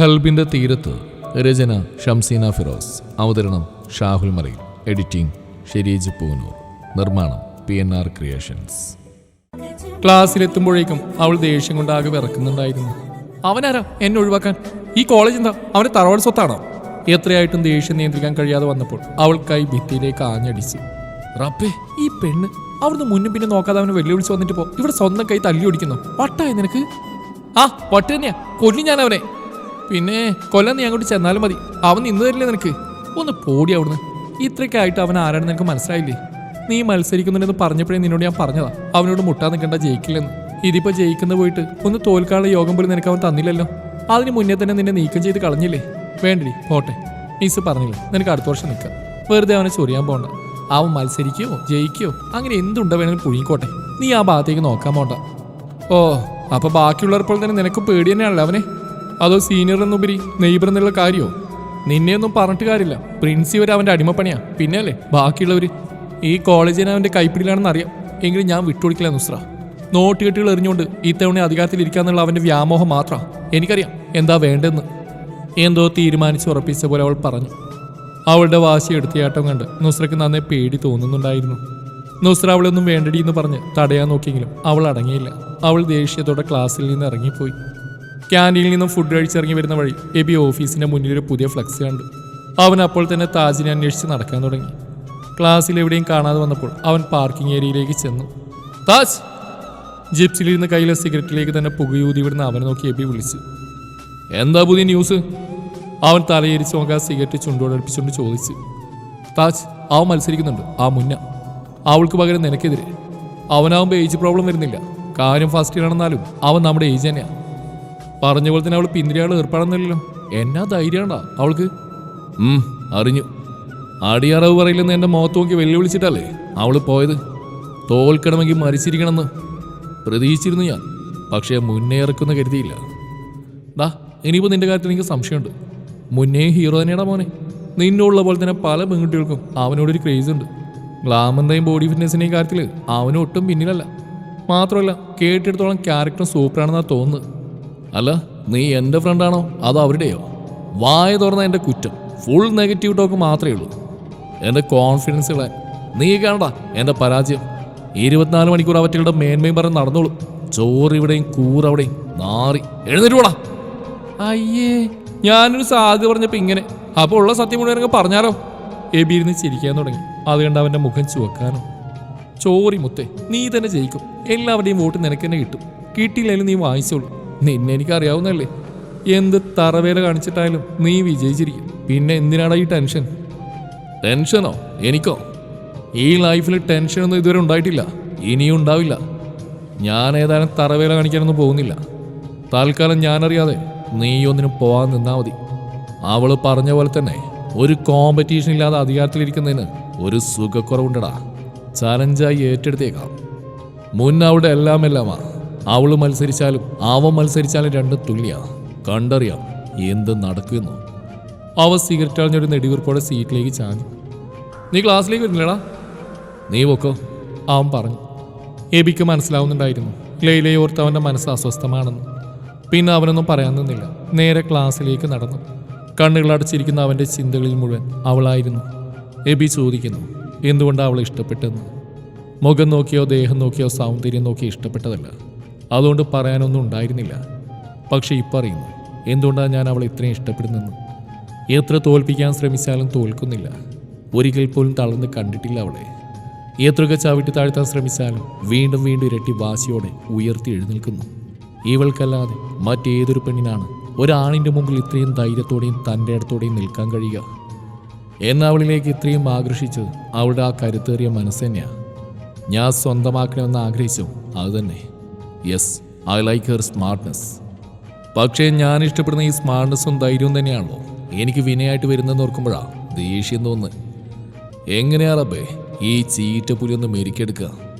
ഖൽബിന്റെ തീരത്ത് രചന ഷംസീന ഫിറോസ് അവതരണം ഷാഹുൽ മറയിൽ എഡിറ്റിംഗ് ഷെരീജ് പൂനൂർ നിർമ്മാണം പി എൻ ആർ ക്രിയേഷൻസ്. ക്ലാസ്സിലെത്തുമ്പോഴേക്കും അവൾ ദേഷ്യം കൊണ്ട് ആകെ വിറക്കുന്നുണ്ടായിരുന്നു. അവനാരാ? എന്നെ ഒഴിവാക്കാൻ. ഈ കോളേജ് എന്താ? അവന് തറവാട് സ്വത്താണോ? എത്രയായിട്ടും ദേഷ്യം നിയന്ത്രിക്കാൻ കഴിയാതെ വന്നപ്പോൾ അവൾ കൈ ഭിത്തിയിലേക്ക് ആഞ്ഞടിച്ചു. റബ്ബേ ഈ പെണ്ണ് അവിടുന്ന് മുന്നും പിന്നെ നോക്കാതെ അവനെ വെല്ലുവിളിച്ച് വന്നിട്ട് പോ. ഇവിടെ സ്വന്തം കൈ തല്ലി ഓടിക്കുന്നു വട്ടായ നിനക്ക്? ആ വട്ട് തന്നെയാ. കൊല്ലി ഞാൻ അവനെ പിന്നെ കൊല്ലം നീ അങ്ങോട്ട് ചെന്നാലും മതി. അവൻ നിന്ന് തരില്ലേ നിനക്ക്? ഒന്ന് പോടി അവിടുന്ന്. ഇത്രയ്ക്കായിട്ട് അവൻ ആരാണെന്ന് നിനക്ക് മനസ്സിലായില്ലേ? നീ മത്സരിക്കുന്നുണ്ടെന്ന് പറഞ്ഞപ്പോഴേ നിന്നോട് ഞാൻ പറഞ്ഞതാ. അവനോട് മുട്ടാൻ നിൽക്കണ്ട ജയിക്കില്ലെന്ന്. ഇതിപ്പോ ജയിക്കുന്ന പോയിട്ട് ഒന്ന് തോൽക്കാനുള്ള യോഗം പോലും നിനക്ക് അവൻ തന്നില്ലല്ലോ. അതിന് മുന്നേ തന്നെ നിന്നെ നീക്കം ചെയ്ത് കളഞ്ഞില്ലേ? വേണ്ടടി പോട്ടെ. മിസ് പറഞ്ഞില്ലേ നിനക്ക് അടുത്ത വർഷം നിൽക്കാം. വെറുതെ അവനെ ചൊറിയാൻ പോണ്ട. അവൻ മത്സരിക്കോ ജയിക്കോ അങ്ങനെ എന്തുണ്ടോ വേണമെങ്കിലും പുഴുങ്ങിക്കോട്ടെ. നീ ആ ഭാഗത്തേക്ക് നോക്കാൻ പോണ്ട. ഓ അപ്പൊ ബാക്കിയുള്ളവർ പോലെ തന്നെ നിനക്ക് പേടി തന്നെയാണല്ലോ അവനെ. അതോ സീനിയർ എന്നുപരി നെയ്ബർ എന്നുള്ള കാര്യമോ നിന്നെയൊന്നും പറഞ്ഞിട്ട് കാര്യമില്ല. വരെ അവന്റെ അടിമപ്പണിയാ പിന്നെ അല്ലേ? ബാക്കിയുള്ളവര്. ഈ കോളേജിന് അവന്റെ കൈപ്പിടിയിലാണെന്ന് അറിയാം. എങ്കിലും ഞാൻ വിട്ടുകൊടുക്കില്ല നുസ്ര. നോട്ട് കെട്ടുകൾ എറിഞ്ഞുകൊണ്ട് ഇത്തവണ അധികാരത്തിൽ ഇരിക്കാന്നുള്ള അവന്റെ വ്യാമോഹം മാത്രമാണ് എനിക്കറിയാം. എന്താ വേണ്ടെന്ന്. എന്തോ തീരുമാനിച്ച് ഉറപ്പിച്ച പോലെ അവൾ പറഞ്ഞു. അവളുടെ വാശി എടുത്തിയാട്ടം കണ്ട് നുസ്രയ്ക്ക് നന്നേ പേടി തോന്നുന്നുണ്ടായിരുന്നു. നുസ്ര അവളൊന്നും വേണ്ടടി എന്ന് പറഞ്ഞ് തടയാൻ നോക്കിയെങ്കിലും അവൾ അടങ്ങിയില്ല. അവൾ ദേഷ്യത്തോടെ ക്ലാസ്സിൽ നിന്ന് ഇറങ്ങിപ്പോയി. ക്യാന്റീനിൽ നിന്നും ഫുഡ് കഴിച്ചിറങ്ങി വരുന്ന വഴി എബി ഓഫീസിന്റെ മുന്നിൽ ഒരു പുതിയ ഫ്ലക്സ് കണ്ടു. അവൻ അപ്പോൾ തന്നെ താജിനെ അന്വേഷിച്ച് നടക്കാൻ തുടങ്ങി. ക്ലാസ്സിൽ എവിടെയും കാണാതെ വന്നപ്പോൾ അവൻ പാർക്കിംഗ് ഏരിയയിലേക്ക് ചെന്നു. താജ്! ജിപ്സിലിരുന്ന് കയ്യിലെ സിഗരറ്റിലേക്ക് തന്നെ പുകയൂതി വിടുന്ന അവനെ നോക്കി എബി വിളിച്ചു. എന്താ പുതിയ ന്യൂസ് അവൻ തലയിരിച്ച് നോക്കാൻ സിഗരറ്റ് ചുണ്ടോടടുപ്പിച്ചുകൊണ്ട് ചോദിച്ചു. താജ് അവൻ മത്സരിക്കുന്നുണ്ട്. ആ മുന്ന. അവൾക്ക് പകരം നിനക്കെതിരെ. അവനാവുമ്പോൾ ഏജ് പ്രോബ്ലം വരുന്നില്ല. കാര്യം ഫസ്റ്റ് ഇയർ ആണെന്നാലും അവൻ നമ്മുടെ ഏജ് തന്നെയാ. പറഞ്ഞ പോലെ തന്നെ അവൾ പിന്തിരിയാൾ ഏർപ്പാടുന്നില്ലല്ലോ എന്നാ ധൈര്യമാണ്ടാ അവൾക്ക്. അറിഞ്ഞു. അടിയറവ് പറയില്ലെന്ന് എന്റെ മുഖത്ത് നോക്കി വെല്ലുവിളിച്ചിട്ടല്ലേ അവൾ പോയത്? തോൽക്കണമെങ്കിൽ മരിച്ചിരിക്കണമെന്ന് പ്രതീക്ഷിച്ചിരുന്നു ഞാൻ പക്ഷേ ഇറക്കുന്ന കരുതിയില്ല. ഡാ ഇനിയിപ്പോൾ നിന്റെ കാര്യത്തിൽ എനിക്ക് സംശയമുണ്ട്. മുന്നേ ഹീറോ തന്നെയാടാ മോനെ. നിന്നുള്ള പോലെ തന്നെ പല പെൺകുട്ടികൾക്കും അവനോടൊരു ക്രേസ് ഉണ്ട്. ഗ്ലാമറിന്റെയും ബോഡി ഫിറ്റ്നസിന്റെയും കാര്യത്തിൽ അവനും ഒട്ടും പിന്നിലല്ല. മാത്രമല്ല കേട്ടിടത്തോളം ക്യാരക്ടർ സൂപ്പറാണെന്നാ തോന്നുന്നത്. അല്ല നീ എന്റെ ഫ്രണ്ടാണോ അതോ അവരുടെയോ? വായ തുറന്ന എന്റെ കുറ്റം. ഫുൾ നെഗറ്റീവ് ടോക്ക് മാത്രമേ ഉള്ളൂ. എന്റെ കോൺഫിഡൻസ് കളയാൻ നീ കാണണ്ട എന്റെ പരാജയം. ഇരുപത്തിനാല് മണിക്കൂർ അവറ്റകളുടെ മേന്മയും പറഞ്ഞ് നടന്നോളൂ. ചോറ് ഇവിടെയും കൂറവിടെയും നാറി. എഴുന്നേറ്റ് പോടാ. അയ്യേ ഞാനൊരു സാധ്യത പറഞ്ഞപ്പോൾ ഇങ്ങനെ. അപ്പോൾ ഉള്ള സത്യം മുഴുവൻ പറഞ്ഞാലോ? എബി ഇരുന്ന് ചിരിക്കാൻ തുടങ്ങി. അത് കണ്ട് അവന്റെ മുഖം ചുവക്കാനോ. ചോറി മുത്തേ നീ തന്നെ ജയിക്കും. എല്ലാവരുടെയും വോട്ട് നിനക്ക് തന്നെ കിട്ടും. കിട്ടിയില്ലെങ്കിലും നീ വാങ്ങിച്ചോളൂ. നിന്നെ എനിക്കറിയാവുന്നല്ലേ എന്ത് തറവേല കാണിച്ചിട്ടായാലും നീ വിജയിച്ചിരിക്കും. പിന്നെ എന്തിനാടാ ഈ ടെൻഷൻ? ടെൻഷനോ? എനിക്കോ? ഈ ലൈഫിൽ ടെൻഷനൊന്നും ഇതുവരെ ഉണ്ടായിട്ടില്ല. ഇനിയും ഉണ്ടാവില്ല. ഞാൻ ഏതായാലും തറവേല കാണിക്കാനൊന്നും പോകുന്നില്ല. തൽക്കാലം ഞാനറിയാതെ നീ ഒന്നിനും പോവാൻ നിന്നാ മതി. അവൾ പറഞ്ഞ പോലെ തന്നെ ഒരു കോമ്പറ്റീഷൻ ഇല്ലാതെ അധികാരത്തിലിരിക്കുന്നതിന് ഒരു സുഖക്കുറവുണ്ടടാ. ചലഞ്ചായി ഏറ്റെടുത്തേക്കാം. മുൻ അവിടെ എല്ലാം എല്ലാമാ അവൾ മത്സരിച്ചാലും അവൻ മത്സരിച്ചാലും രണ്ടും തുല്യ. കണ്ടറിയാം എന്ത് നടക്കുന്നു അവ സിഗരറ്റ് അളഞ്ഞൊരു നെടിവീർപ്പോടെ സീറ്റിലേക്ക് ചാഞ്ഞു. നീ ക്ലാസ്സിലേക്ക് വരുന്നില്ലടാ? നീ പൊക്കോ അവൻ പറഞ്ഞു. എബിക്ക് മനസ്സിലാവുന്നുണ്ടായിരുന്നു. ലൈലയെ ഓർത്ത് അവന്റെ മനസ്സ് അസ്വസ്ഥമാണെന്ന്. പിന്നെ അവനൊന്നും പറയാൻ നിന്നില്ല. നേരെ ക്ലാസ്സിലേക്ക് നടന്നു. കണ്ണുകളടച്ചിരിക്കുന്ന അവന്റെ ചിന്തകളിൽ മുഴുവൻ അവളായിരുന്നു. എബി ചോദിക്കുന്നു എന്തുകൊണ്ടാണ് അവൾ ഇഷ്ടപ്പെട്ടെന്ന് മുഖം നോക്കിയോ ദേഹം നോക്കിയോ സൗന്ദര്യം നോക്കിയോ ഇഷ്ടപ്പെട്ടതല്ല. അതുകൊണ്ട് പറയാനൊന്നും ഉണ്ടായിരുന്നില്ല. പക്ഷെ ഇപ്പം അറിയുന്നു എന്തുകൊണ്ടാണ് ഞാൻ അവളെ ഇത്രയും ഇഷ്ടപ്പെടുന്നെന്ന് എത്ര തോൽപ്പിക്കാൻ ശ്രമിച്ചാലും തോൽക്കുന്നില്ല. ഒരിക്കൽ പോലും തളർന്ന് കണ്ടിട്ടില്ല അവളെ. എത്രയൊക്കെ ചവിട്ടി താഴ്ത്താൻ ശ്രമിച്ചാലും വീണ്ടും വീണ്ടും ഇരട്ടി വാശിയോടെ ഉയർത്തി എഴുന്നേൽക്കുന്നു. ഇവൾക്കല്ലാതെ മറ്റേതൊരു പെണ്ണിനാണ് ഒരാണിന്റെ മുമ്പിൽ ഇത്രയും ധൈര്യത്തോടെയും തന്റെ ഇടത്തോടെയും നിൽക്കാൻ കഴിയുക. എന്ന അവളിലേക്ക് ഇത്രയും ആകർഷിച്ചത് അവളുടെ ആ കരുത്തേറിയ മനസ്സ് തന്നെയാണ് ഞാൻ സ്വന്തമാക്കണമെന്ന് ആഗ്രഹിച്ചു അതുതന്നെ yes I like her smartness പക്ഷേ ഞാൻ ഇഷ്ടപ്പെടുന്ന ഈ സ്മാർട്ട്നെസ്സും ധൈര്യവും തന്നെയാണല്ലോ. എനിക്ക് വിനയായിട്ട് വരുന്നതെന്ന് ഓർക്കുമ്പോഴാണ് ദേഷ്യം തോന്നുന്നത്. എങ്ങനെയാ റബ്ബേ ഈ ചീറ്റപ്പുലി ഒന്ന് മെരിക്കെടുക്കുക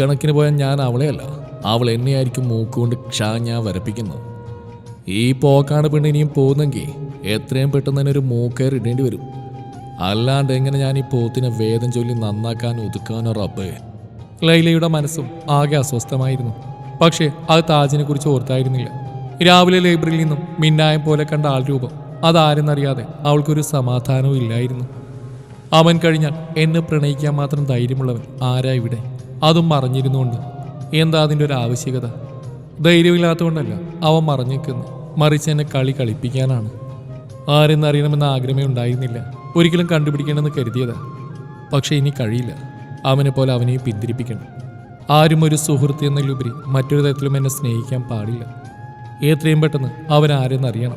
കണക്കിന് പോയാൽ ഞാൻ അവളെയല്ല. അവൾ എന്നെയായിരിക്കും മൂക്കുകൊണ്ട് ക്ഷാ ഞാൻ വരപ്പിക്കുന്നത്. ഈ പോക്കാണ് പെണ്ണ് ഇനിയും പോകുന്നെങ്കിൽ എത്രയും പെട്ടെന്ന് തന്നെ ഒരു മൂക്കയർ ഇടേണ്ടി വരും. അല്ലാണ്ട് എങ്ങനെ ഞാൻ ഈ പോത്തിനെ വേദം ചൊല്ലി നന്നാക്കാൻ ഒതുക്കാനോ റബ്ബേ? ലൈലയുടെ മനസ്സും ആകെ അസ്വസ്ഥമായിരുന്നു. പക്ഷേ അത് താജിനെ കുറിച്ച് ഓർത്തായിരുന്നില്ല. രാവിലെ ലൈബ്രറിയിൽ നിന്നും മിന്നായം പോലെ കണ്ട ആൾ രൂപം അതാരെന്നറിയാതെ അവൾക്കൊരു സമാധാനവും ഇല്ലായിരുന്നു. അവൻ കഴിഞ്ഞാൽ എന്നെ പ്രണയിക്കാൻ മാത്രം ധൈര്യമുള്ളവൻ ആരാ ഇവിടെ? അതും മറഞ്ഞിരുന്നുകൊണ്ട്. എന്താ അതിന്റെ ഒരു ആവശ്യകത? ധൈര്യമില്ലാത്തതുകൊണ്ടല്ല അവൻ മറഞ്ഞേക്കുന്നു മറിച്ച് എന്നെ കളി കളിപ്പിക്കാനാണ്. ആരെന്നറിയണമെന്ന ആഗ്രഹമേ ഉണ്ടായിരുന്നില്ല. ഒരിക്കലും കണ്ടുപിടിക്കണമെന്ന് കരുതിയതാ. പക്ഷേ ഇനി കഴിയില്ല. അവനെ പോലെ പിന്തിരിപ്പിക്കണം. ആരും ഒരു സുഹൃത്ത് എന്നതിലുപരി മറ്റൊരു തരത്തിലും എന്നെ സ്നേഹിക്കാൻ പാടില്ല. എത്രയും പെട്ടെന്ന് അവൻ ആരെന്നറിയണം.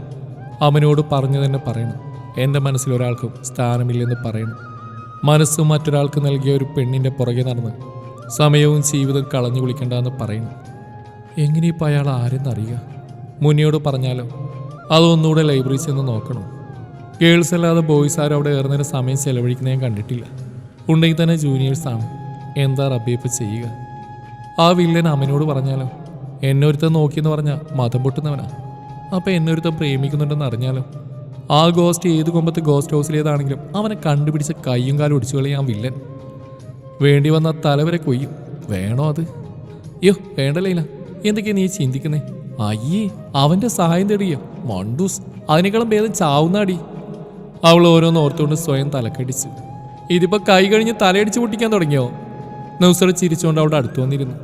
അവനോട് പറഞ്ഞു തന്നെ പറയണം. എന്റെ മനസ്സിൽ ഒരാൾക്കും സ്ഥാനമില്ലെന്ന് പറയണം. മനസ്സ് മറ്റൊരാൾക്ക് നൽകിയ ഒരു പെണ്ണിന്റെ പുറകെ നടന്ന് സമയവും ജീവിതം കളഞ്ഞു വിളിക്കേണ്ടതെന്ന് പറയണം. എങ്ങനെ ഇപ്പോൾ അയാൾ ആരെന്നറിയുക? മുന്നിയോട് പറഞ്ഞാലോ? അതൊന്നുകൂടെ ലൈബ്രറി ചെന്ന് നോക്കണം? ഗേൾസ് അല്ലാതെ ബോയ്സ് ആരും അവിടെ ഏറുന്നതിന് സമയം ചെലവഴിക്കുന്ന ഞാൻ കണ്ടിട്ടില്ല. ഉണ്ടെങ്കിൽ തന്നെ ജൂനിയേഴ്സാണ് എന്താ റബ്ബിയപ്പോൾ ചെയ്യുക? ആ വില്ലൻ അമ്മനോട് പറഞ്ഞാലോ? എന്നെ ഒരുത്തൻ നോക്കിയെന്ന് പറഞ്ഞാൽ മതം പൊട്ടുന്നവനാ. അപ്പം എന്നെ പ്രേമിക്കുന്നുണ്ടെന്ന് അറിഞ്ഞാലോ? ആ ഗോസ്റ്റ് ഏത് കൊമ്പത്ത് ഗോസ്റ്റ് ഹൗസിലേതാണെങ്കിലും അവനെ കണ്ടുപിടിച്ച കയ്യും കാലും ഒടിച്ചു കളയാൻ വില്ലൻ. വേണ്ടി വന്ന തലവരെ കൊയ്യും. വേണോ അത്? അയ്യോ വേണ്ടല്ലേല എന്തൊക്കെയാ നീ ചിന്തിക്കുന്നേ? അയ്യേ അവന്റെ സഹായം തേടിയോ? മണ്ടൂസ് അതിനേക്കാളും ഭേദം ചാവുന്നാടി. അവൾ ഓരോന്ന് ഓർത്തുകൊണ്ട് സ്വയം തലക്കടിച്ചു. ഇതിപ്പോൾ കൈ കഴിഞ്ഞ് തലയടിച്ച് പൊട്ടിക്കാൻ തുടങ്ങിയോ? നൗസറ ചിരിച്ചുകൊണ്ട് അവിടെ അടുത്തു വന്നിരുന്നു.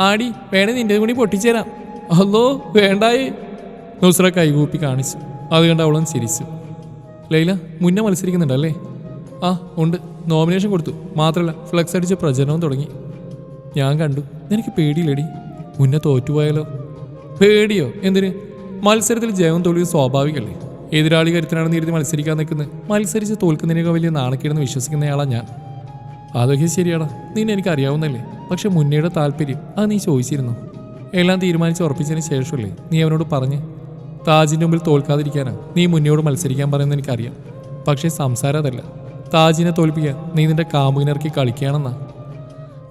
ആടി വേണേ നിന്റെ കൂടി പൊട്ടിച്ചേരാം. അല്ലോ വേണ്ടായി. നൗസറ കൈകൂപ്പി കാണിച്ചു. അത് കണ്ട് അവളും ചിരിച്ചു. ലൈല മുന്നേ മത്സരിക്കുന്നുണ്ടല്ലേ? ആ ഉണ്ട്. നോമിനേഷൻ കൊടുത്തു. മാത്രമല്ല ഫ്ലെക്സ് അടിച്ച് പ്രചരണവും തുടങ്ങി. ഞാൻ കണ്ടു. എനിക്ക് പേടിയില്ലടി. മുന്നേ തോറ്റുപോയാലോ? പേടിയോ? എന്തിന്? മത്സരത്തിൽ ജയവും തോൽവിയും സ്വാഭാവികമല്ലേ എതിരാളി കരുത്തനാണെന്ന് ഇരുന്ന് മത്സരിക്കാൻ നിൽക്കുന്നത് മത്സരിച്ച് തോൽക്കുന്നതിനേക്കാൾ വലിയ നാണക്കേടെന്ന് വിശ്വസിക്കുന്നയാളാണ് ഞാൻ. അതൊക്കെ ശരിയാടാ. നിന്നെ എനിക്ക് അറിയാവുന്നല്ലേ പക്ഷെ മുന്നയുടെ താല്പര്യം അത് നീ ചോദിച്ചിരുന്നു. എല്ലാം തീരുമാനിച്ച് ഉറപ്പിച്ചതിന് ശേഷമല്ലേ നീ അവനോട് പറഞ്ഞ്? താജിന്റെ മുമ്പിൽ തോൽക്കാതിരിക്കാനാ നീ മുന്നോട് മത്സരിക്കാൻ പറയുന്നത് എനിക്കറിയാം. പക്ഷേ സംസാരം അതല്ല. താജിനെ തോൽപ്പിക്കാൻ നീ നിന്റെ കാമുകിനിറക്കി കളിക്കുകയാണെന്നാ.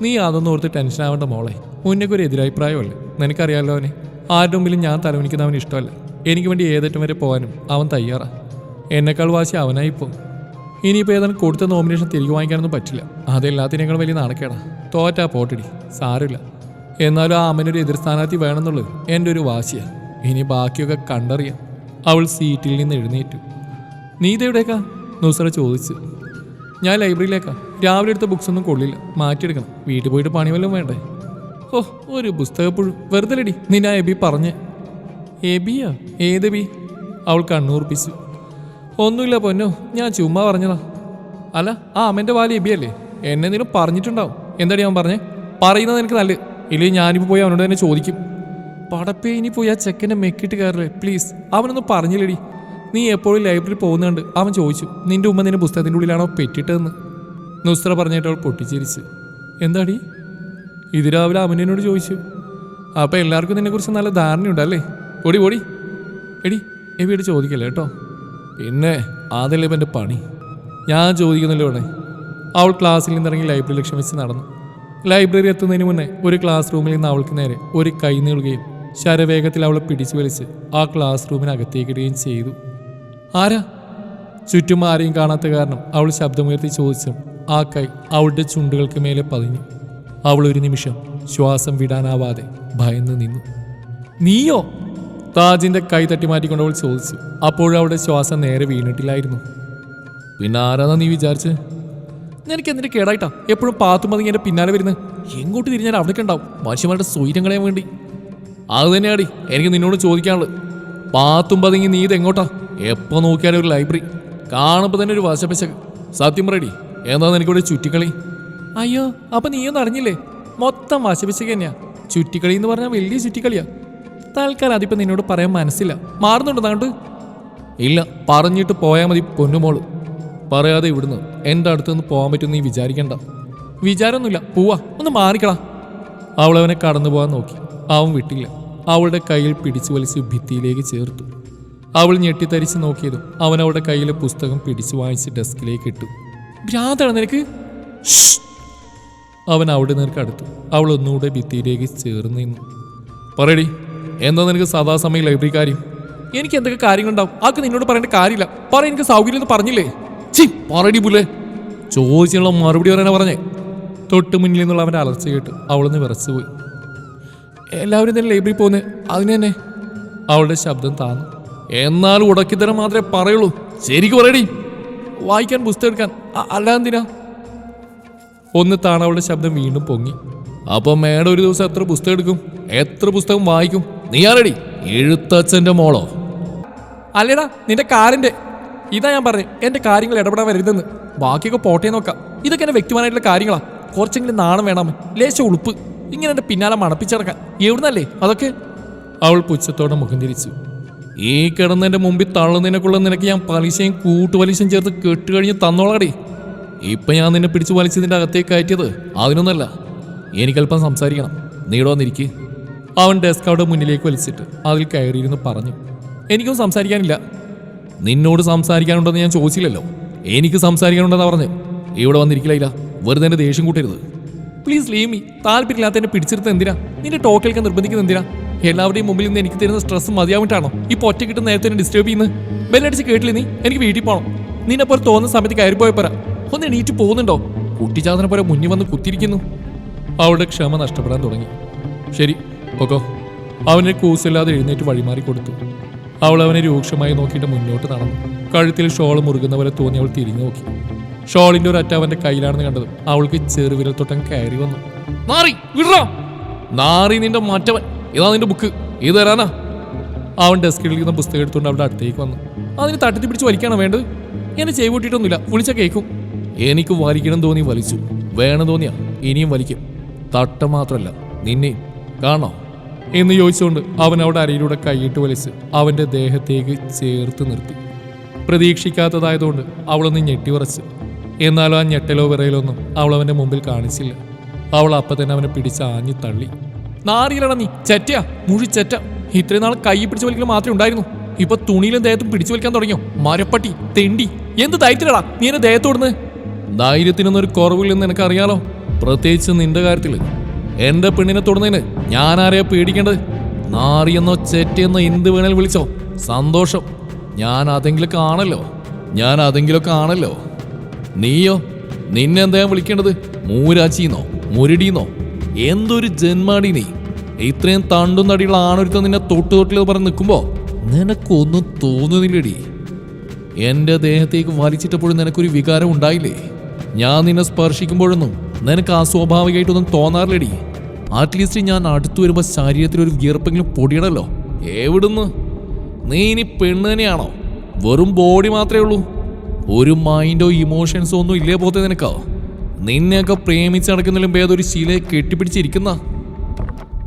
നീ അതൊന്നും ഓർത്ത് ടെൻഷൻ ആവേണ്ട മോളെ. മുന്നേക്കൊരു എതിരഭിപ്രായമല്ലേ? നിനക്കറിയാമല്ലോ അവനെ? ആരുടെ മുമ്പിലും ഞാൻ തലവനിക്കുന്ന അവൻ ഇഷ്ടമല്ല. എനിക്ക് വേണ്ടി ഏതറ്റം വരെ പോകാനും അവൻ തയ്യാറാണ് എന്നെക്കാൾ വാശി അവനായിപ്പോ ഇനിയിപ്പോൾ ഏതാനും കൊടുത്ത നോമിനേഷൻ തിരികെ വാങ്ങിക്കാനൊന്നും പറ്റില്ല. അതെല്ലാത്തിനേക്കാൾ വലിയ നാണക്കേടാ. തോറ്റാ പോട്ടിടി. സാരമില്ല. എന്നാലും ആ അമ്മനൊരു എതിർ സ്ഥാനാർത്ഥി വേണമെന്നുള്ളത് എന്റെ ഒരു വാശിയാണ് ഇനി ബാക്കിയൊക്കെ കണ്ടറിയാം. അവൾ സീറ്റിൽ നിന്ന് എഴുന്നേറ്റു. നീ ഇതെവിടേക്കാ നുസറ ചോദിച്ചു. ഞാൻ ലൈബ്രറിയിലേക്കാ. രാവിലെ എടുത്ത ബുക്സ് ഒന്നും കൊള്ളില്ല. മാറ്റിയെടുക്കണം. വീട്ടിൽ പോയിട്ട് പണി വല്ലതും വേണ്ടേ? ഓ ഒരു പുസ്തകപ്പുഴു. വെറുതെ ലടി നിന്നെ എബി പറഞ്ഞേ. എബിയാ? ഏത് ബി അവൾ കണ്ണൂർപ്പിച്ചു ഒന്നുമില്ല പൊന്നു ഞാൻ ചുമ്മാ പറഞ്ഞതാ. അല്ല ആ അമ്മന്റെ വാലി എബിയല്ലേ? എന്നെ എന്തെങ്കിലും പറഞ്ഞിട്ടുണ്ടാവും. എന്താടി അവൻ പറഞ്ഞേ? പറയുന്നത് എനിക്ക് നല്ലത് ഇല്ലെങ്കിൽ ഞാനിപ്പോൾ പോയി അവനോട് തന്നെ ചോദിക്കും. പടപ്പേ ഇനി പോയി ആ ചെക്കനെ മെക്കിട്ട് കയറില്ലേ? പ്ലീസ് അവനൊന്നും പറഞ്ഞില്ലടി. നീ എപ്പോഴും ലൈബ്രറി പോകുന്നുണ്ട് അവൻ ചോദിച്ചു നിന്റെ ഉമ്മ നിന്റെ പുസ്തകത്തിന്റെ ഉള്ളിലാണോ പെറ്റിട്ടതെന്ന്? നുസ്ര പറഞ്ഞിട്ട് അവൾ പൊട്ടിച്ചിരിച്ച്. എന്താടി? ഇത് രാവിലെ അമനോട് ചോദിച്ചു. അപ്പോൾ എല്ലാവർക്കും നിന്നെക്കുറിച്ച് നല്ല ധാരണയുണ്ടല്ലേ ഓടി ഓടി എടി എവിടെ ചോദിക്കല്ലേ കേട്ടോ? പിന്നെ അതല്ലേ എന്റെ പണി? ഞാൻ ചോദിക്കുന്നില്ല ഇവിടെ അവൾ ക്ലാസ്സിൽ നിന്നിറങ്ങി ലൈബ്രറി ലക്ഷ്യം വെച്ച് നടന്നു. ലൈബ്രറി എത്തുന്നതിന് മുന്നേ ഒരു ക്ലാസ് റൂമിൽ നിന്ന് അവൾക്ക് നേരെ ഒരു കൈ നീളുകയും ശരവേഗത്തിൽ അവളെ പിടിച്ചു വലിച്ച് ആ ക്ലാസ് റൂമിനകത്തേക്കിടുകയും ചെയ്തു. ആരാ? ചുറ്റും ആരെയും കാണാത്ത കാരണം അവൾ ശബ്ദമുയർത്തി ചോദിച്ചും ആ കൈ അവളുടെ ചുണ്ടുകൾക്ക് മേലെ പതിഞ്ഞു. അവൾ ഒരു നിമിഷം ശ്വാസം വിടാനാവാതെ ഭയന്ന് നിന്നു. നീയോ? താജിന്റെ കൈ തട്ടി മാറ്റിക്കൊണ്ട് അവൾ ചോദിച്ചു. അപ്പോഴവിടെ ശ്വാസം നേരെ വീണിട്ടില്ലായിരുന്നു. പിന്നെ ആരാന്നാ നീ വിചാരിച്ച്? നിനക്ക് എന്തിന്റെ കേടായിട്ടാ? എപ്പോഴും പാത്തു മതി എന്റെ പിന്നാലെ വരുന്നത് എങ്ങോട്ട് തിരിഞ്ഞാൽ അവിടേക്ക് ഉണ്ടാവും മനുഷ്യന്മാരുടെ കളയാൻ വേണ്ടി. അത് തന്നെയാടി എനിക്ക് നിന്നോട് ചോദിക്കാനുള്ളത്. പാത്തും പതുങ്ങി നീ ഇത് എങ്ങോട്ടാ? എപ്പോ നോക്കിയാലും ഒരു ലൈബ്രറി. കാണുമ്പോൾ തന്നെ ഒരു വശപ്പശക്ക് സത്യം പറയടി എന്താ എനിക്കിവിടെ ചുറ്റിക്കളി? അയ്യോ അപ്പൊ നീയൊന്നും അറിഞ്ഞില്ലേ? മൊത്തം വശപ്പശക്ക് തന്നെയാ. ചുറ്റിക്കളി എന്ന് പറഞ്ഞാൽ വലിയ ചുറ്റിക്കളിയാ. തൽക്കാലം അതിപ്പോ നിന്നോട് പറയാൻ മനസ്സില്ല. മാറുന്നുണ്ടോ അങ്ങോട്ട് ഇല്ല പറഞ്ഞിട്ട് പോയാൽ മതി പൊന്നുമോൾ. പറയാതെ ഇവിടുന്ന് എന്റെ അടുത്തുനിന്ന് പോകാൻ പറ്റുമെന്ന് നീ വിചാരിക്കണ്ട. വിചാരമൊന്നുമില്ല പോവാ ഒന്ന് മാറിക്കളാ അവളവനെ കടന്നു പോകാൻ നോക്കി. അവൻ വിട്ടില്ല. അവളുടെ കയ്യിൽ പിടിച്ചു വലിച്ച് ഭിത്തിയിലേക്ക് ചേർത്തു. അവൾ ഞെട്ടിത്തരിച്ച് നോക്കിയതും അവൻ അവളുടെ കയ്യിലെ പുസ്തകം പിടിച്ചു വാങ്ങിച്ച് ഡെസ്കിലേക്ക് ഇട്ടു. ഭ്രാന്താണ് നിനക്ക്? അവൻ അവിടെ നിനക്ക് അടുത്തു. അവൾ ഒന്നുകൂടെ ഭിത്തിയിലേക്ക് ചേർന്ന് നിന്നു. പറയടി. എന്താ നിനക്ക് സദാസമയം ലൈബ്രറി കാര്യം? എനിക്ക് എന്തൊക്കെ കാര്യങ്ങളുണ്ടാവും? ആക്ക് നിന്നോട് പറയേണ്ട കാര്യമില്ല. പറ എനിക്ക് സൗകര്യം എന്ന് പറഞ്ഞില്ലേ? ചി പറടി പുല്ലേ. ചോദിച്ചുള്ള മറുപടി പറയാനാ പറഞ്ഞേ. തൊട്ട് മുന്നിൽ നിന്നുള്ള അവന്റെ അലർച്ച കേട്ട് അവളൊന്ന് വിറച്ചുപോയി എല്ലാവരും തന്നെ ലൈബ്രറി പോകുന്നത് അതിന് തന്നെ. അവളുടെ ശബ്ദം താന്നു. എന്നാലും ഉടക്കിത്തരം മാത്രമേ പറയുള്ളൂ. ശരിക്കും പറയടി. വായിക്കാൻ പുസ്തകം എടുക്കാൻ. അല്ലാന്തിനാ ഒന്ന് താണവളുടെ ശബ്ദം വീണ്ടും പൊങ്ങി. അപ്പൊ മേഡം ഒരു ദിവസം എത്ര പുസ്തകം എടുക്കും? എത്ര പുസ്തകം വായിക്കും? നീ ആരടി? എഴുത്തച്ഛന്റെ മോളോ? അല്ലേടാ നിന്റെ കാറിന്റെ. ഇതാ ഞാൻ പറഞ്ഞു എന്റെ കാര്യങ്ങൾ ഇടപെടാൻ വരുന്നെന്ന് ബാക്കിയൊക്കെ പോട്ടേ നോക്കാം. ഇതൊക്കെ എന്റെ വ്യക്തിപരമായിട്ടുള്ള കാര്യങ്ങളാ. കുറച്ചെങ്കിലും നാണം വേണം. ലേശ ഉളുപ്പ്. ഇങ്ങനെ എന്റെ പിന്നാലെ മണപ്പിച്ചിറക്കാൻ. എവിടുന്നല്ലേ അതൊക്കെ? അവൾ പുച്ഛത്തോടെ മുഖം തിരിച്ചു. ഈ കിടന്നതിന്റെ മുമ്പിൽ തള്ളുന്നതിനൊക്കെയുള്ള നിനക്ക് ഞാൻ പലിശയും കൂട്ടുപലിശയും ചേർത്ത് കെട്ടുകഴിഞ്ഞ് തന്നോളാടി. ഇപ്പൊ ഞാൻ നിന്നെ പിടിച്ചു വലിച്ചതിന്റെ അകത്തേക്ക് കയറ്റിയത് അതിനൊന്നല്ല. എനിക്കല്പം സംസാരിക്കണം. നീടോ വന്നിരിക്ക്. അവൻ ഡെസ്ക് മുന്നിലേക്ക് വലിച്ചിട്ട് അതിൽ കയറിയിരുന്ന് പറഞ്ഞു. എനിക്കും സംസാരിക്കാനില്ല. നിന്നോട് സംസാരിക്കാനുണ്ടെന്ന് ഞാൻ ചോദിച്ചില്ലല്ലോ. എനിക്ക് സംസാരിക്കാനുണ്ടെന്ന് പറഞ്ഞ്. ഇവിടെ വന്നിരിക്കില്ല വെറുതെ എന്റെ ദേഷ്യം കൂട്ടരുത്. പ്ലീസ് ലീവ് മീ താല്പര്യമില്ലാത്ത എന്നെ പിടിച്ചെടുത്ത് എന്തിനാ? നിന്റെ ടോക്കിലേക്ക് നിർബന്ധിക്കുന്നത് എന്തിനാ? എല്ലാവരുടെയും മുമ്പിൽ നിന്ന് എനിക്ക് തരുന്ന സ്ട്രെസ് മതിയാവിട്ടാണോ? ഈ ഒറ്റ കിട്ടുന്ന നേരത്തെ എന്നെ ഡിസ്റ്റർബ് ചെയ്യുന്നത്? ബെല്ലടിച്ച് കേട്ടില്ല നീ? എനിക്ക് വീട്ടിൽ പോകണം നിന്നെ പോലെ തോന്നുന്ന സമയത്ത് കയറി പോയപ്പോരാ ഒന്ന് എണീറ്റ് പോകുന്നുണ്ടോ? കുട്ടിച്ചാതനെ പോലെ മുന്നിൽ വന്ന് കുത്തിരിക്കുന്നു അവളുടെ ക്ഷമ നഷ്ടപ്പെടാൻ തുടങ്ങി. ശരി ഓക്കോ അവനെ കൂസില്ലാതെ എഴുന്നേറ്റ് വഴിമാറി കൊടുത്തു. അവൾ അവനെ രൂക്ഷമായി നോക്കിയിട്ട് മുന്നോട്ട് നടന്നു. കഴുത്തിൽ ഷോൾ മുറുകുന്ന പോലെ തോന്നി അവൾ തിരിഞ്ഞു നോക്കി. ഷോളിന്റെ ഒരു അറ്റ അവന്റെ കയ്യിലാണെന്ന് കണ്ടത് അവൾക്ക് ചെറുവിരൽ തൊട്ടം കയറി വന്നു. നാറി നാറി നിന്റെ മറ്റവൻ. ഇതാ നിന്റെ ബുക്ക്. ഇത് തരാനാ. അവൻ ഡെസ്കിൽ ഇരിക്കുന്ന പുസ്തകം എടുത്തുകൊണ്ട് അവളുടെ അടുത്തേക്ക് വന്നു. അതിന് തട്ടത്തി പിടിച്ച് വലിക്കാണോ വേണ്ടത്? എന്നെ ചെയ്യൂട്ടിട്ടൊന്നുമില്ല വിളിച്ച കേൾക്കും. എനിക്ക് വലിക്കണം തോന്നി വലിച്ചു. വേണം തോന്നിയാ ഇനിയും വലിക്കും. തട്ട മാത്രമല്ല നിന്നെ കാണോ. എന്ന് ചോദിച്ചുകൊണ്ട് അവൻ അവിടെ അരയിലൂടെ കൈയിട്ട് വലിച്ച് അവന്റെ ദേഹത്തേക്ക് ചേർത്ത് നിർത്തി. പ്രതീക്ഷിക്കാത്തതായതുകൊണ്ട് അവളൊന്ന് ഞെട്ടിവറച്ച് എന്നാലും ആ ഞെട്ടലോ വിറയിലൊന്നും അവൾ അവന്റെ മുമ്പിൽ കാണിച്ചില്ല. അവൾ അപ്പം തന്നെ അവനെ പിടിച്ച് ആഞ്ഞു തള്ളി. നാറിയിലട നീ ചെറ്റയാ മുഴി ചെറ്റ. ഇത്രയും നാൾ കൈ പിടിച്ചു വലിക്കൽ മാത്രമേ ഉണ്ടായിരുന്നു. ഇപ്പൊ തുണിയിലും ദേഹത്തും പിടിച്ചു വലിക്കാൻ തുടങ്ങിയോ? മരപ്പട്ടി തെണ്ടി. എന്ത് ധൈര്യത്തിലടാ നീ എന്നെ ദേഹത്തോടുന്ന് ധൈര്യത്തിനൊന്നും ഒരു കുറവില്ലെന്ന് എനിക്കറിയാലോ പ്രത്യേകിച്ച് നിന്റെ കാര്യത്തിൽ എന്റെ പെണ്ണിനെ തൊടുന്നതിന് ഞാൻ ആരെയാ പേടിക്കേണ്ടത് നാറിയെന്നോ ചെറ്റിയെന്നോ എന്ത് വേണേലും വിളിച്ചോ. സന്തോഷം. ഞാൻ അതെങ്കിലും കാണല്ലോ. ഞാൻ അതെങ്കിലും കാണല്ലോ. നീയോ? നിന്നെ എന്താ വിളിക്കേണ്ടത്? മൂരാച്ചിന്നോ? മുരടിന്നോ? എന്തൊരു ജന്മാടി നീ. ഇത്രയും തണ്ടും തടിയുള്ള ആണൊരുത്തം നിന്നെ തൊട്ടു തൊട്ടിലെന്ന് പറഞ്ഞ് നിൽക്കുമ്പോ നിനക്കൊന്നും തോന്നുന്നില്ലടി. എന്റെ ദേഹത്തേക്ക് വലിച്ചിട്ടപ്പോഴും നിനക്കൊരു വികാരം ഉണ്ടായില്ലേ? ഞാൻ നിന്നെ സ്പർശിക്കുമ്പോഴൊന്നും നിനക്ക് അസ്വാഭാവികമായിട്ടൊന്നും തോന്നാറില്ലടി. അറ്റ്ലീസ്റ്റ് ഞാൻ അടുത്തു വരുമ്പോൾ ശരീരത്തിൽ ഒരു വിയർപ്പെങ്കിലും പൊടിയണല്ലോ. എവിടുന്ന്? നീ ഇനി പെണ്ണ് തന്നെയാണോ? വെറും ബോഡി മാത്രമേ ഉള്ളൂ. ഒരു മൈൻഡോ ഇമോഷൻസോ ഒന്നും ഇല്ലേ പോത്തെ നിനക്കോ? നിന്നെയൊക്കെ പ്രേമിച്ച് നടക്കുന്നതിലും ഭേദം ഒരു ശീലയെ കെട്ടിപ്പിടിച്ചിരിക്കുന്ന.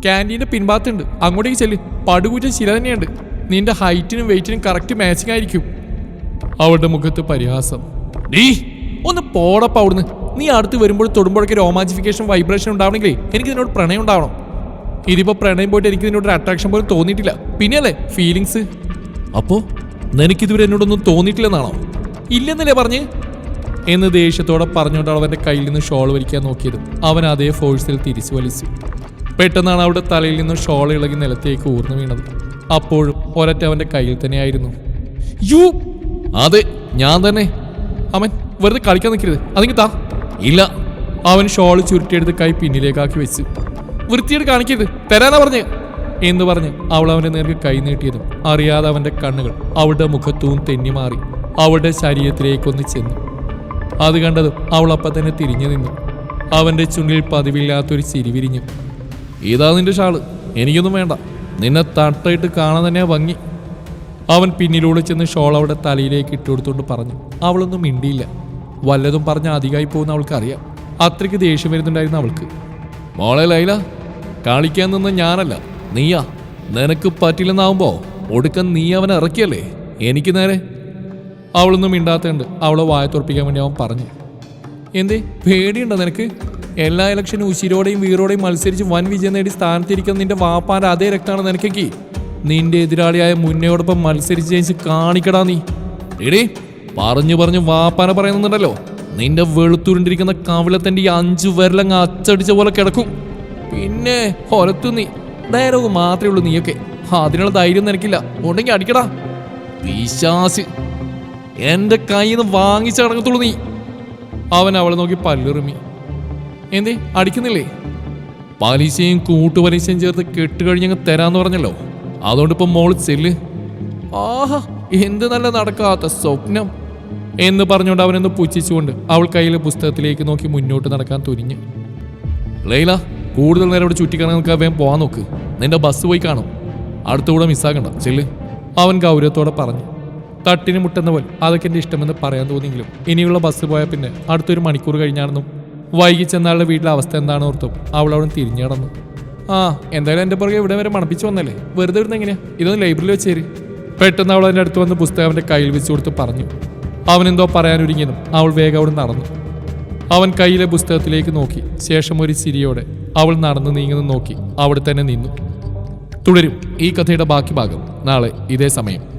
ക്യാന്റീന്റെ പിൻഭാഗത്തുണ്ട്. അങ്ങോട്ടേക്ക് ചെല്ല്. പടുകൂറ്റ ശില തന്നെയുണ്ട്. നിന്റെ ഹൈറ്റിനും വെയിറ്റിനും കറക്റ്റ് മാച്ചിങ് ആയിരിക്കും. അവളുടെ മുഖത്ത് പരിഹാസം. നീ ഒന്ന് പോടപ്പ അവിടുന്ന്. നീ അടുത്ത് വരുമ്പോൾ തൊടുമ്പോഴൊക്കെ രോമാജിഫിക്കേഷൻ വൈബ്രേഷൻ ഉണ്ടാവണമെങ്കിലേ എനിക്ക് നിന്നോട് പ്രണയം ഉണ്ടാവണം. ഇതിപ്പോ പ്രണയം പോയിട്ട് എനിക്ക് നിന്നോട് അട്രാക്ഷൻ പോലും തോന്നിയിട്ടില്ല. പിന്നെയല്ലേ ഫീലിങ്സ് അപ്പോ നിനക്കിതുവരെ എന്നോടൊന്നും തോന്നിയിട്ടില്ലെന്നാണോ? ഇല്ലെന്നല്ലേ പറഞ്ഞ്? എന്ന് ദേഷ്യത്തോടെ പറഞ്ഞുകൊണ്ടാണ് അവന്റെ കയ്യിൽ നിന്ന് ഷോൾ വലിക്കാൻ നോക്കിയത്. അവൻ അതേ ഫോഴ്സിൽ തിരിച്ചു വലിച്ചു. പെട്ടെന്നാണ് അവിടെ തലയിൽ നിന്ന് ഷോൾ ഇളകി നിലത്തേക്ക് ഊർന്നു വീണത്. അപ്പോഴും ഒരറ്റ അവന്റെ കയ്യിൽ തന്നെയായിരുന്നു യു! അതെ ഞാൻ തന്നെ. അവൻ വെറുതെ കളിക്കാൻ നിൽക്കരുത്. അതെങ്കിൽ താ. ഇല്ല. അവൻ ഷോൾ ചുരുട്ടിയെടുത്ത് കൈ പിന്നിലേക്കാക്കി വെച്ച്. വൃത്തിയെടുത്ത് കാണിക്കരുത്. തരാനാ പറഞ്ഞ്. എന്ന് പറഞ്ഞ് അവൾ അവന്റെ നേർക്ക് കൈ നീട്ടിയതും അറിയാതെ അവന്റെ കണ്ണുകൾ അവളുടെ മുഖത്തൂന്ന് തെന്നി മാറി അവളുടെ ശരീരത്തിലേക്കൊന്ന് ചെന്നു. അത് കണ്ടതും അവൾ അപ്പം തന്നെ തിരിഞ്ഞു നിന്നു. അവന്റെ ചുണ്ടിൽ പതിവില്ലാത്തൊരു ചിരി വിരിഞ്ഞു. ഇതാ നിന്റെ ഷാൾ. എനിക്കൊന്നും വേണ്ട. നിന്നെ തട്ടയിട്ട് കാണാൻ തന്നെ ഭംഗി. അവൻ പിന്നിലൂടെ ചെന്ന് ഷോൾ അവളുടെ തലയിലേക്ക് ഇട്ടുകൊടുത്തുകൊണ്ട് പറഞ്ഞു. അവളൊന്നും മിണ്ടിയില്ല. വല്ലതും പറഞ്ഞ അധികമായി പോകുന്ന അവൾക്ക് അറിയാം അത്രയ്ക്ക് ദേഷ്യം വരുന്നുണ്ടായിരുന്നു അവൾക്ക്. മോളെ ലൈല കളിക്കാൻ നിന്ന ഞാനല്ല. നീയാ. നിനക്ക് പറ്റില്ലെന്നാവുമ്പോ ഒടുക്കം നീ അവനെ ഇറക്കിയല്ലേ? എനിക്ക് നേരെ. അവളൊന്നും മിണ്ടാത്തുണ്ട് അവളെ വായ തുറപ്പിക്കാൻ വേണ്ടി അവൻ പറഞ്ഞു. എന്തേ? പേടിയുണ്ടോ നിനക്ക്? എല്ലാ ഇലക്ഷനും ഉശിരോടെയും വീറോടെയും മത്സരിച്ച് വൻ വിജയം നേടി സ്ഥാനത്തിരിക്കുന്ന നിന്റെ വാപ്പാന്റെ അതേ രക്തമാണ് നിനക്കെങ്കിൽ നിന്റെ എതിരാളിയായ മുന്നയോടൊപ്പം മത്സരിച്ച് ജയിച്ച് കാണിക്കടാ നീ. എടേ പറഞ്ഞു പറഞ്ഞു വാപ്പാനെ പറയുന്നുണ്ടല്ലോ നിന്റെ വെളുത്തുരുണ്ടിരിക്കുന്ന കവിളത്തിന്റെ ഈ അഞ്ചു വിരലങ്ങ് അച്ചടിച്ച പോലെ കിടക്കും. പിന്നെ ಹೊರത്തു നീ ഡയലോഗ് മാത്രമേ ഉള്ളൂ നീയൊക്കെ. അതിനുള്ള ധൈര്യം നിനക്കില്ല ഉണ്ടെങ്കിൽ അടിക്കടാ. പിശാസ് എന്റെ കയ്യിൽ നിന്ന് വാങ്ങിച്ചടങ്ങത്തുള്ളൂ നീ. അവൻ അവളെ നോക്കി പല്ലുറുമി. എന്തേ അടിക്കുന്നില്ലേ? പലിശയും കൂട്ടുപലിശയും ചേർത്ത് കെട്ടുകഴിഞ്ഞങ്ങ് തരാന്ന് പറഞ്ഞല്ലോ. അതുകൊണ്ട് ഇപ്പം മോൾ ആഹാ എന്ത് നല്ല നടക്കാത്ത സ്വപ്നം. എന്ന് പറഞ്ഞുകൊണ്ട് അവനൊന്ന് പുച്ഛിച്ചുകൊണ്ട് അവൾ കയ്യിലെ പുസ്തകത്തിലേക്ക് നോക്കി മുന്നോട്ട് നടക്കാൻ തുനിഞ്ഞ്. ലൈല കൂടുതൽ നേരം ഇവിടെ ചുറ്റിക്കറങ്ങി നിൽക്കാൻ വേഗം പോകാൻ നോക്ക്. നിന്റെ ബസ് പോയി കാണും. അടുത്തുകൂടെ മിസ്സാകണ്ട ചെല്ല്. അവൻ ഗൗരവത്തോടെ പറഞ്ഞു. തട്ടിന് മുട്ടുന്ന പോലെ. അതൊക്കെ എന്റെ ഇഷ്ടമെന്ന് പറയാൻ തോന്നിയെങ്കിലും ഇനിയുള്ള ബസ് പോയാൽ പിന്നെ അടുത്തൊരു മണിക്കൂർ കഴിഞ്ഞാണെന്നും വൈകി ചെന്നാളുടെ വീട്ടിലെ അവസ്ഥ എന്താണെന്ന് ഓർത്തും അവൾ അവിടെ തിരിഞ്ഞു കടന്നു ആ എന്തായാലും എന്റെ പുറകെ ഇവിടെ വരെ മണപ്പിച്ച് വന്നല്ലേ? വെറുതെ ഇരുന്ന് എങ്ങനെയാ? ഇതൊന്ന് ലൈബ്രറിയിൽ വെച്ചേര്. പെട്ടെന്ന് അവൾ അതിന്റെ അടുത്ത് വന്ന് പുസ്തകം അവന്റെ കയ്യിൽ വെച്ച് കൊടുത്ത് പറഞ്ഞു. അവനെന്തോ പറയാനൊരുങ്ങിയതും അവൾ വേഗം അവിടെ നടന്നു. അവൻ കയ്യിലെ പുസ്തകത്തിലേക്ക് നോക്കി. ശേഷം ഒരു ചിരിയോടെ അവൾ നടന്നു നീങ്ങുന്നു നോക്കി. അവിടെ തന്നെ നിന്നു. തുടരും. ഈ കഥയുടെ ബാക്കി ഭാഗം. നാളെ ഇതേ സമയം.